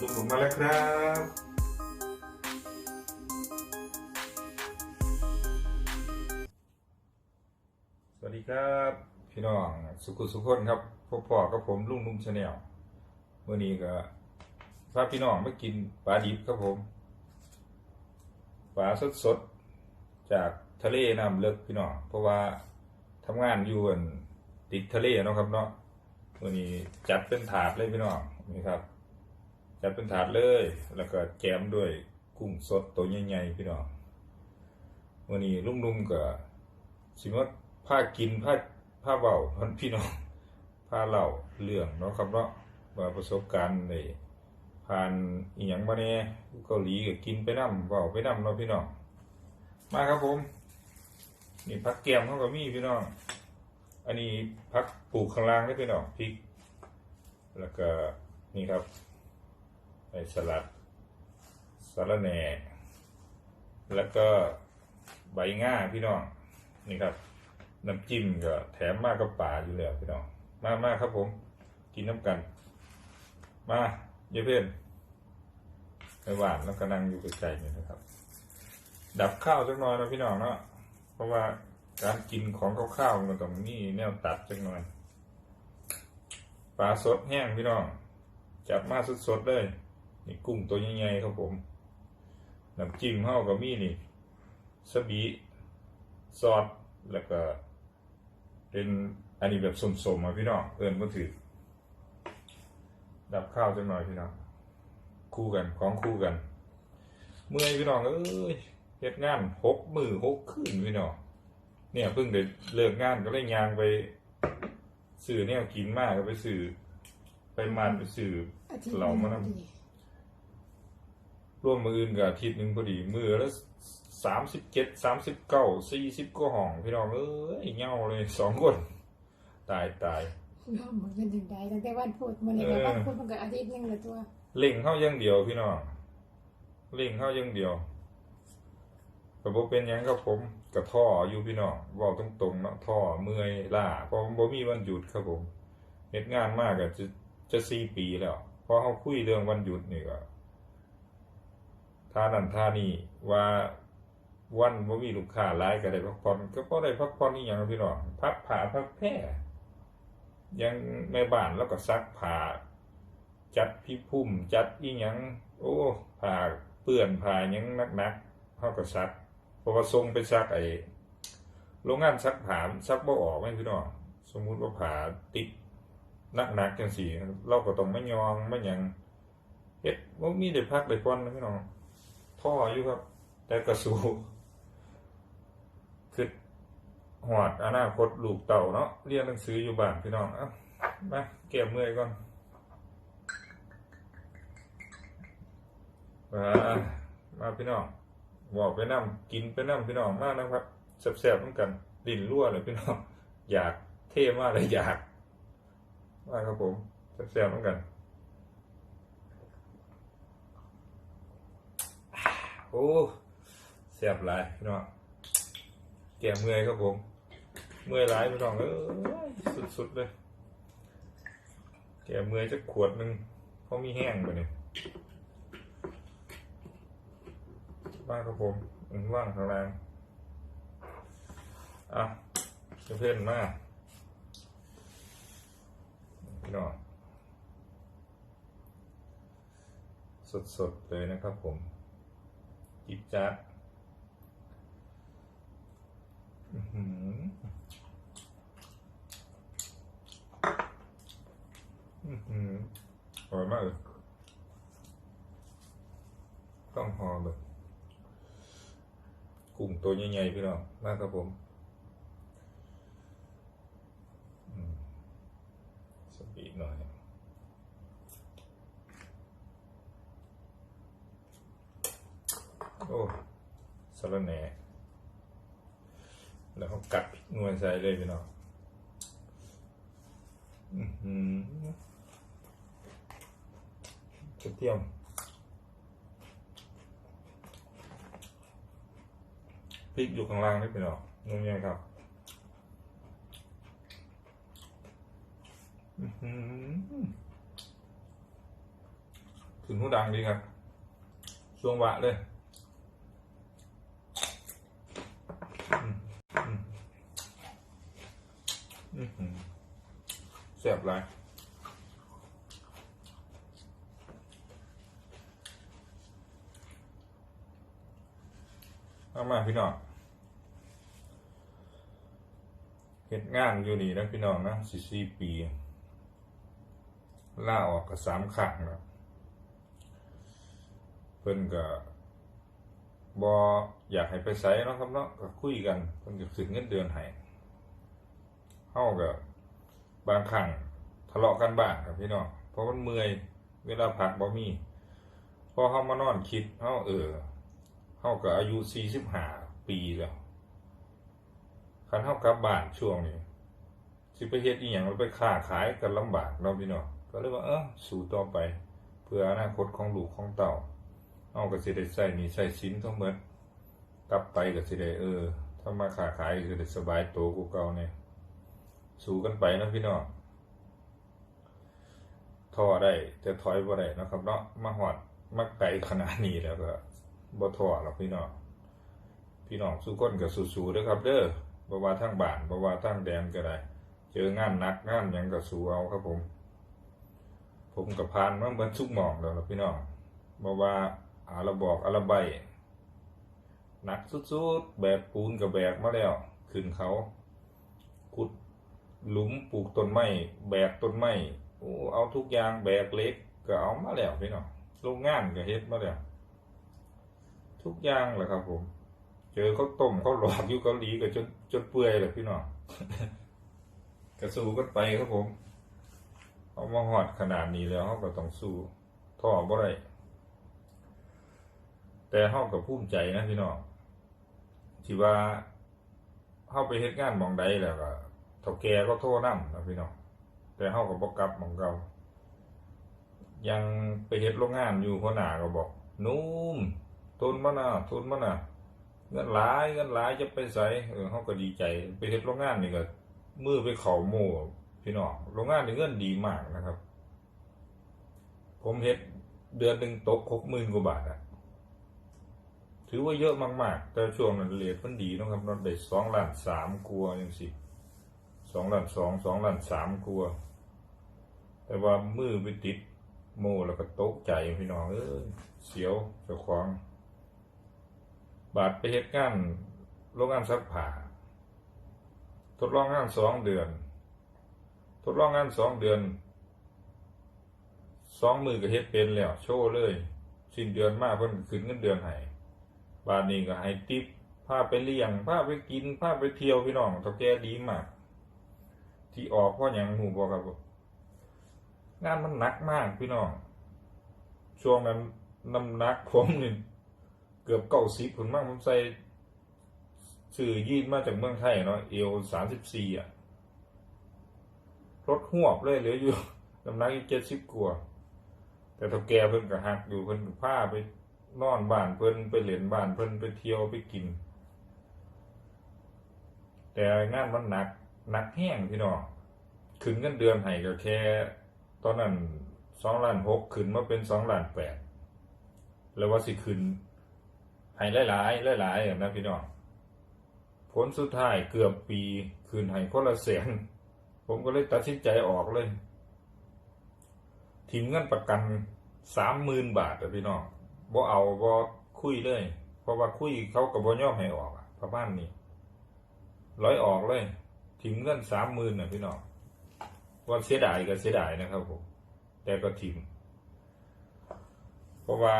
ลุงมมาแล้วครับสวัสดีครับ พี่น้องสุขุสุขคนครับพบพ่อกับผมลุงนุ่มชาแนลเมื่อนี้ก็พาพี่น้องมากินปลาดิบครับผมปลาสดสดจากทะเลน้ำเลิกพี่น้องเพราะว่าทำงานอยู่อั่นติดทะเลเนาะครับเนาะมื่อนี้จัดเป็นถาดเลยพี่น้องนี่ครับ จัดเป็นถาดเลย แล้วก็แจมด้วยกุ้งสดตัวใหญ่ๆพี่น้องวันนี้ลุงลุงๆก็สิมาผ้ากินผ้าผ้าเบาพันพี่น้องผ้าเหล่าเรื่องเนาะครับเนาะว่าประสบการณ์ในผ่านอีหยังมาเนี่ยเกาหลีก็กินไปน้ำเบาไปน้ำเนาะพี่น้องมาครับผมนี่พักแกมเขาก็มีพี่น้องอันนี้พักปลูกข้างล่างได้พี่น้องพริก แล้วก็นี่ครับ ไอ้สลัดสาระแหน่แล้วก็ใบง่าพี่น้องนี่ครับน้ำจิ้มก็แถมมากกับป่าอยู่แล้วพี่น้องมากมากครับผม กินน้ำกัน มาเยเพื่อนไปหวานแล้วก็นั่งอยู่ใกล้ๆนี่นะครับ ดับข้าวสักหน่อยนะพี่น้องเนาะเพราะว่าการกินของข้าวๆมันต้องนี่แนวตัดสักหน่อยปลาสดแห้งพี่น้อง จับมาสดๆเลย นี่กุ้งตัวใหญ่ๆครับผมน้ำจิ้มเฮาก็มีนี่สบีซอสแล้วก็ เป็นอันนี้แบบสมๆมาพี่น้องเอิญก็ถือดับข้าวจังหน่อยพี่น้องคู่กันของคู่กัน เมื่อยพี่น้องเอ้ยเฮ็ดงานหกมือหกคืนพี่น้องเนี่ยเพิ่งได้เลิกงานก็เลยยางไปสื่อเนี่ยกินมากก็ไปสื่อไปมันไปสื่ออาทิตย์เรามาหนำนึ่งพอดี ร่วมมืออื่นกับอาทิตย์หนึ่งพอดีมือแล้วสามสิบเจ็ดสามสิบเก้าสี่สิบก็ห้องพี่น้องเอ้ยเงาเลยสองคน ตายตายน้องมันเป็นถึงใดตั้งแต่วันพุธมันเลยเออวันพุธมันก็อาทิตย์หนึงเลยตัวเล่งเข้าอยังเดียวพี่น้องเล่งเข้าอยังเดียวแต่บ่เป็นหยังครับผมกระท่ออยู่พี่น้องเว่าตรงๆเนาะท่อเมื่อยล้าเพราะบ่มีวันหยุดครับผมเฮ็ดงานมากก็จะจะสี่ปีแล้วพอเขาคุยเรื่องวันหยุดนี่ก็ ท่านั่นท่านี่ว่าวันบ่ามีลูกค้าหลายก็ได้พักผ่อนก็บ่ได้พักผ่อนอีหยังพี่น้องพักผ้าพักแพร่ยังแม่บ้านแล้วก็ซักผ้าจัดพี่พุ่มจัดอีหยังโอ้ผ่าเปื้อนผ่ายังนักๆเขาก็ซักเพระว่าทรงไปซักไอ้โรงงานซักผ้าซักบ่ออกไหมพี่น้องสมมุติว่าผ่าติดนักๆจังสี่เราก็ต้องไม่ยองไม่ยังเฮ็ดว่ามีได้พักได้ผ่อนนะพี่น้อง ท่ออยู่ครับ แต่กระสูคือหอดอนาคตลูกเต่าเนาะเรียนหนังสืออยู่บ้านพี่น้องอ้ามาแก้เมื่อยก่อนมามาพี่น้องบอกไปนั่งกินไปนั่งพี่น้องมากนะครับแซ่บๆเหมือนกันดินรั่วเลยพี่น้อง อยากเท่มากเลยอยาก มากครับผมแซ่บๆเหมือนกัน โอ้แซ่บหลายพี่น้องแก่เมื่อยครับผม เมื่อยหลายพี่น้องเอ้ยสุดๆเลยแก่เมื่อยจะขวดหนึ่งเพราะมีแห้งไปเนี่ยบ้านครับผมว่างข้างล่างอะเพื่อนมากพี่น้องสดๆเลยนะครับผม จิบจัดอื้อหืออื้อหืออร่อยมากเลยต้องหอมเลยกุ้งตัวใหญ่ๆพี่น้องมากครับผมอืมสปีดหน่อย โอ้สารแหน่แล้วเขากัดพริกนวลใส่เลยพี่น้องอือหือกระเทียมพริกอยู่ข้างล่างนี่เป็นหรอกนุ่มยังครับถึงหูดังดีครับช่วงวะเลยอืมอืมอื้อหือ แซ่บหลายเอามาพี่น้องเฮ็ดงานอยู่นี่นะพี่น้องนะสี่สี่ปีล่าออกกับสามครั้งแล้วเพิ่นก็บออยากให้ไปไสเนาะครับเนาะก็คุยกันเพิ่นก็ขึ้นเงินเดือนให้เฮาก็บ บางครั้งทะเลาะกันบ้างครับพี่น้องเพราะมันเมื่อยเวลาพักบ่มีพอเฮามานอนคิดเฮาเออเฮาก็อายุ45ปีแล้วคันเฮากลับบ้านช่วงนี้สิไปเฮ็ดอีหยังไปค้าขายกันลำบากเนาะพี่น้องก็เลยว่าเออสู้ต่อไป เพื่ออนาคตของลูกของเต่าเอาก็สิได้ใส่นี่ใส่สินทั้งหมดกลับไปก็สิได้เออถ้ามาค้าขายก็สิได้สบายโตกูเก่าเนี่ย สู้กันไปนะพี่น้องท่อได้แต่ถอยบ่ได้นะครับเนาะมาหอดมาไกลขนาดนี้แล้วก็บ่ท่อหรอกพี่น้องพี่น้องสู้คนก็สู้ๆเด้อครับ เด้อบ่ว่าทางบ้านบ่ว่าทางแดนก็ได้ เจองานหนักงานยังก็สู้เอาครับผม ผมกับพานมาเบิดทุกหมองแล้วล่ะพี่น้องบอกว่าอาระบอกอาระใบหนักสุดๆ แบบปูนกับแบกมาแล้ว ขึ้นเขาขุด หลุมปลูกต้นไม้แบกต้นไม้โอ้เอาทุกอย่างแบกเล็กก็เอามาแล้วพี่น้องโรงงานก็เฮ็ดมาแล้วทุกอย่างแหละครับ ผม เจอเขาต้มเขาหลอกอยู่เกาหลีก็จนจนเปื่อยเลยพี่น้องกระสู้กันไปครับผมเอามาหอดขนาดนี้แล้วเขาก็ต้องสู้ท่อบ่ได้แต่เฮากับภูมิใจนะพี่น้องที่ว่าเฮาไปเฮ็ดงานมองใดแล้วก็ เฒ่าแก่ก็โทรนำนะพี่น้องแต่เฮาก็บ่กลับหมองเก่ายังไปเฮ็ดโรงงานอยู่หัวหน้าก็บอกนุ่มทุนมานะทุนมานะเงินหลายเงินหลายจะไปไสเออเฮาก็ดีใจ ไปเฮ็ดโรงงานนี่ก็มือไปเข้าหมู่พี่น้องโรงงานนี่เงินดีมากนะครับ ผมเฮ็ดเดือนหนึ่งตก60,000กว่าบาทอะถือว่าเยอะมากๆ แต่ช่วงนั้นเรทมันดีนะครับนอนได้สองล้านสามกลัวย่างสิ สองล้านสองสองล้านสามกลัว แต่ว่ามือไปติดโมแล้วก็ตกใจพี่น้องเอ้ยเสียวเจ้าของ บาดไปเฮ็ดงานโรงงานซักผ้าทดลองงานสองเดือน ทดลองงานสองเดือนสองมือก็เฮ็ดเป็นแล้ว โชว์เลย สิ้นเดือนมาเพิ่นขึ้นเงินเดือนให้บาทนี้ก็ให้ติปพาไปเลี้ยงพาไปกินพาไปเที่ยวพี่น้องเท่าแก่ดีมาก ที่ออกเพราะอย่างหูบอกครับงานมันหนักมากพี่น้อง ช่วงนั้นน้ำหนักผมนี่เกือบเก้าสิบผลมากผมใส่สื่อยีนมาจากเมืองไทยเนาะเอวสามสิบสี่อะรถหวบเลยเหลืออยู่น้ำหนักอีกเจ็ดสิบกว่าแต่เท่าแกเพิ่นก็หักอยู่เพิ่นก็พาไปนอนบ้านเพิ่นไปเล่นบ้านเพิ่นไปเที่ยวไปกิน แต่งานมันหนัก นักแห้งพี่น้องขึ้นเงินเดือนให้ก็แค่ ตอนนั้นสองล้านหกขึ้นมาเป็นสองล้านแปดแล้วว่าสิขึ้นให้หลายๆหลายๆอย่างนะพี่น้องผลสุดท้ายเกือบปีคืนให้คนละแสนผมก็เลยตัดสินใจออกเลยทีมเงินประกันสามหมื่นบาทพี่น้องบ่เอาบ่คุยเลย เพราะว่าคุยเขาก็บ่ยอมให้ออกอะประมาณนี้ร้อยออกเลย ถิมเงินสามหมื่นน่ะพี่น้องว่าเสียดายก็เสียดายนะครับผมแต่ก็ถิ่มเพราะว่า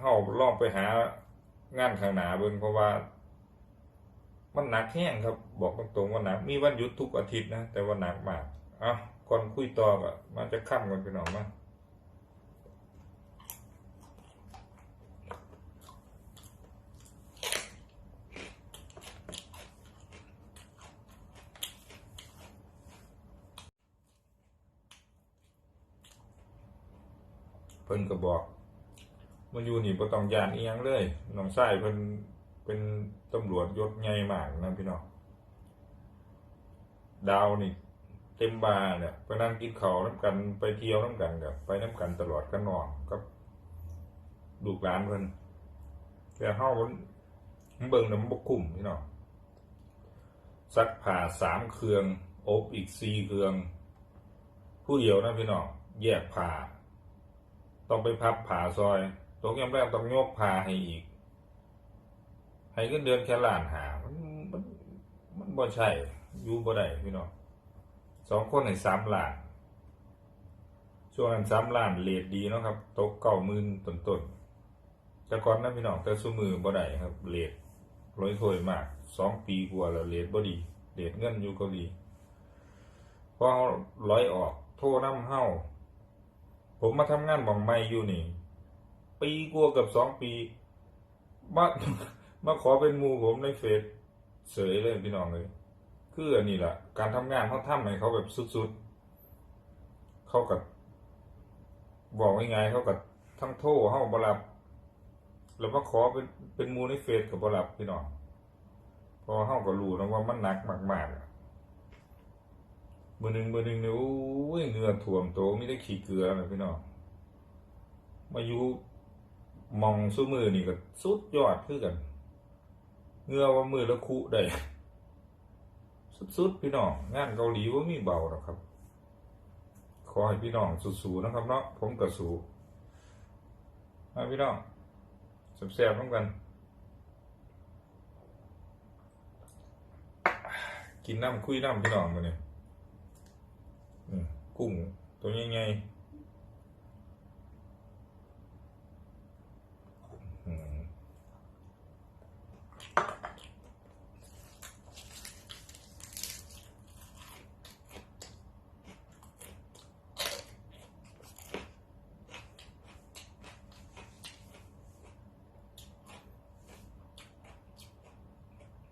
เฮาลองไปหางานข้างหน้าเบิ่งเพราะว่า มันหนักแห้งครับ บอกตรงๆว่าหนัก มีวันหยุดทุกอาทิตย์นะ แต่ว่าหนักมากเอะก่อนคุยต่อก็มันจะค่ำกันพี่น้องมา เพิ่นก็บอกมาอยู่นี่บ่ต้องยานเอียงเลยน้องชายเพิ่นเป็นตำรวจยศใหญ่มากนะพี่น้องดาวนี่เต็มบาร์เนี่ยไปนั่งกินข้าวน้ำกันไปเที่ยวน้ำกันกับไปน้ำกันตลอดกันนอนกับลูกหลานเพิ่นแต่เฮามันมันเบิ่งแล้วมันบ่คุ้มพี่น้องซักผ้าสามเครื่อง อบอีกสี่เครื่อง ผู้เดียวนะพี่น้องแยกผ้า ต้องไปพับผ้าซอยตกยามแรกต้องยกผ้าให้อีก ให้เงินเดือนแค่ล้านหามันมันมันบ่ใช่อยู่บ่ได้พี่น้องสองคนให้สามล้านช่วงนั้นสามล้านเลทดีเนาะครับตกเก้าหมื่นต้นต้นๆแต่ก่อนนะพี่น้องแต่สมือบ่ได้ครับเลทร้อยถ้วยมากสองปีกว่าแล้วเลทบ่ดีเลทเงินอยู่เกาหลีพอร้อยออก โทรน้ำเฮา ผมมาทำงานหมองไม่อยู่นี่ ปีกว่ากับสองปี มามาขอเป็นมูผมในเฟซเสยเลยพี่น้องเลย คืออันนี้แหละการทำงานเขาทำให้เขาแบบสุดๆ เขากับบอกยังไงเขากับทั้งโทรเขาบรับแล้วมาขอเป็นเป็นมูในเฟซกับบรับพี่น้องพอเขาก็รู้นะว่ามันหนักมากๆ มือหนึ่งมือหนึ่งเนี่ยโอ้ยเหงื่อท่วมโตไม่ได้ขี้เกลือเลยพี่น้องมาอยู่มองสู้มือนี่ก็สุดยอดคือกันเงือว่ามือละคุได้สุดๆพี่น้องงานเกาหลีว่ามีเบาหรอกครับ ขอให้พี่น้องสู้ๆนะครับเนาะผมก็สู้มาพี่น้องแซ่บๆน้ำกัน กินน้ำคุยน้ำพี่น้องมาเนี่ย กุ้งตัวใหญ่ๆอืม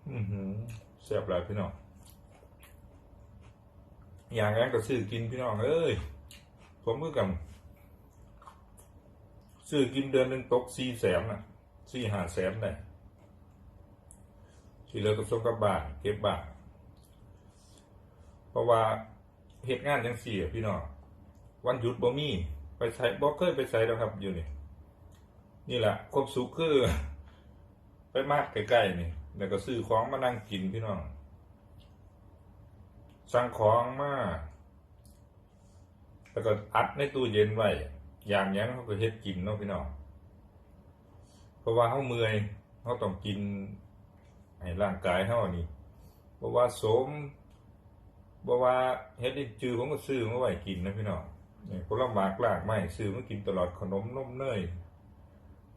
อือหือแซ่บหลายพี่น้อง อย่างนั้นก็ซื้อกินพี่น้องเอ้ยผมก็กับซื้อกินเดือนหนึ่งตกสี่แสนน่ะสี่ห้าแสนได้ที่เหลือก็ส่งกับบ้านเก็บบ้านเพราะว่าเหตุงานจังเสี่อะพี่น้องวันหยุดบ่มีไปใส่บ่เคยไปใส่แล้วครับอยู่นี่นี่แหละความสุขคือ ไปมากใกล้ๆนี่แล้วก็ซื้อของมานั่งกินพี่น้อง สั่งของมาแล้วก็อัดในตู้เย็นไว้อย่างยังเขาก็เฮ็ดกินเนาะพี่น้องเพราะว่าเขาเมื่อยเขาต้องกินให้ร่างกายเขานี่เพราะว่าโสมบอกว่าเฮ็ดได้จือผมก็ซื้อมาไว้กินนะพี่น้องนี่ผลไม้ลากไม้ซื้อมากินตลอดขนมนมเนย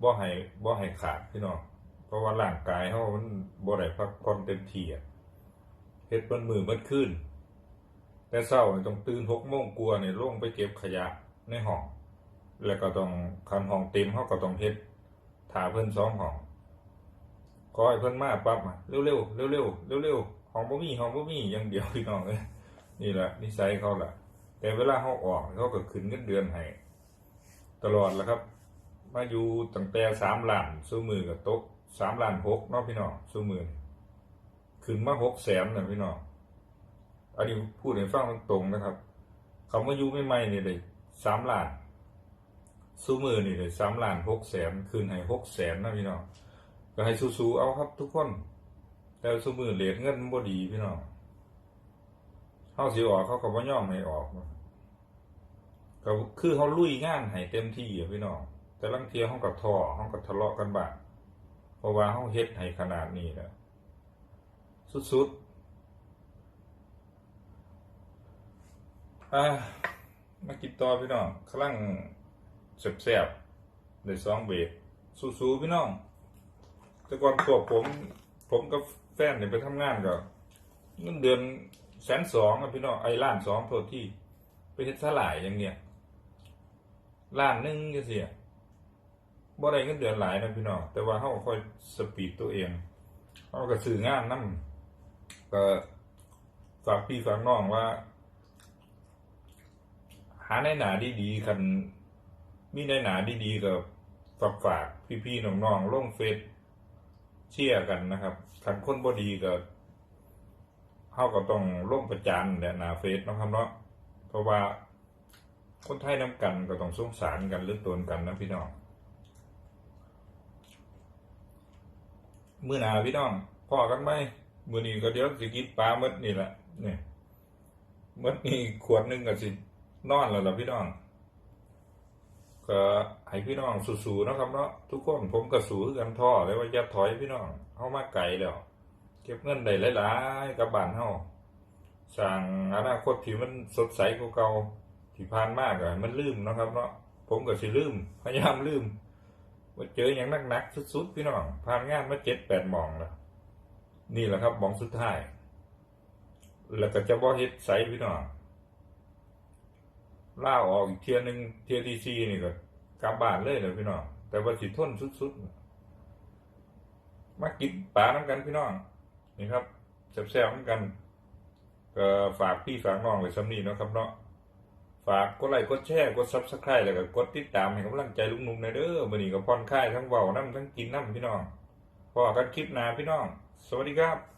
บ่ให้บ่ให้ขาดพี่น้องเพราะว่าร่างกายเขามันบ่ได้พักผ่อนเต็มที่อะเฮ็ดมันมือมันขึ้น แต่เช้านี่ต้องตื่นหกโมงกลัวเนี่ยลงไปเก็บขยะในห้อง แล้วก็ต้องคันห้องเต็มเขาก็ต้องเฮ็ดถาเพิ่นสองห้องขอให้เพิ่นมาปั๊บมาเร็วๆเร็วๆเร็วๆเร็วๆห้องบ่มีห้องบ่มีอย่างเดียวพี่น้องเอ้ยนี่แหละนิสัยเขาแหละแต่เวลาเขาออกเขาก็ขึ้นเงินเดือนให้ตลอดแล้วครับ มาอยู่ตั้งแต่สามล้านสู้มือกับโตกสามล้านหกเนาะพี่น้องสู้มือขึ้นมาหกแสนนะพี่น้อง อันนี้พูดให้ฟังตรงนะครับเขามาอยู่ใหม่นี่เลยสามล้านสู้มือนี่เลยสามล้านหกแสนคืนให้หกแสนนะพี่น้องก็ให้สู้ๆเอาครับทุกคน แต่สู้มือเลทเงินมันบ่ดีพี่น้องเขาสิออกเขาก็บ่ย่อมให้ออกก็คือเขาลุยงานให้เต็มที่อะพี่น้องแต่ลังเทียเขากับท่อเขากับทะเลาะกันบ้างเพราะว่าเขาเฮ็ดให้ขนาดนี้นะสุดๆ อ่ามากินต่อพี่น้องกำลังแซ่บๆในซองเบรกสู้ๆพี่น้อง แต่ก่อนพวผม ผมกับแฟนเนี่ยไปทำงานก็เงินเดือนแสนสองอะพี่น้องไอ้ล้านสองโทษที่ไปเฮ็ดสลายอย่างเนี้ยล้านหนึงจังซี่บ่ได้เงินเดือนหลายนะพี่น้องแต่ว่าเฮาค่อยสปีดตัวเองเฮาก็ซื้องานนำก็ฝากพี่ฝากน้องว่าาในหนาดีๆคันมีในหนาดีๆก็ฝากฝากพี่ๆน้องๆลงเฟซเชียร์กันนะครับคันคนบ่ดีก็เฮาก็ต้องลงประจานแหละหนาเฟซนะครับเนาะเพราะว่าคนไทยน้ำกันก็ต้องสงสารกันหรือตนกันนะพี่น้องเมื้อหนาพี่น้องพ่อกันไหมมื้อนี้ก็เดี๋ยวสิกินปลาหมดนี่แหละนี่หมดนี่ขวดหนึงก็สิ นอนแล้วล่ะพี่น้อง ก็ให้พี่น้องสู้ๆนะครับเนาะทุกคนผมก็สู้กันท่อเลยว่าอย่าถอยพี่น้องเฮามาไกลแล้วเก็บเงินได้หลายๆกับบ้านเฮาสร้างอนาคตที่มันสดใสกว่าเก่าที่ผ่านมาก็ให้มันลืมนะครับเนาะผมก็สิลืมพยายามลืมว่าเจออย่างหนักๆสุดๆพี่น้องผ่านงานมา7-8หม่องแล้วนี่แหละครับมองสุดท้าย แล้วก็จะบ่เฮ็ดใสพี่น้อง ล่าออกอีกเทียหนึ่งเทียที่4นี่ก็กลับบ้านเลยเลยพี่น้อง แต่ว่าสิทนสุดๆ มากินปลาน้ำกันพี่น้อง นี่ครับแซ่บๆน้ำกัน ก็ฝากพี่ฝากน้องไว้สำนีเนาะครับเนาะฝากกดไลค์กดแชร์กดซับสไครต์แล้วก็กดติดตามให้กำลังใจลุงนุ่มในเด้อมื้อนี้ก็ผ่อนคลายทั้งเว้าน้ำทั้งกินน้ำพี่น้องพอกันคลิปหน้าพี่น้อง สวัสดีครับ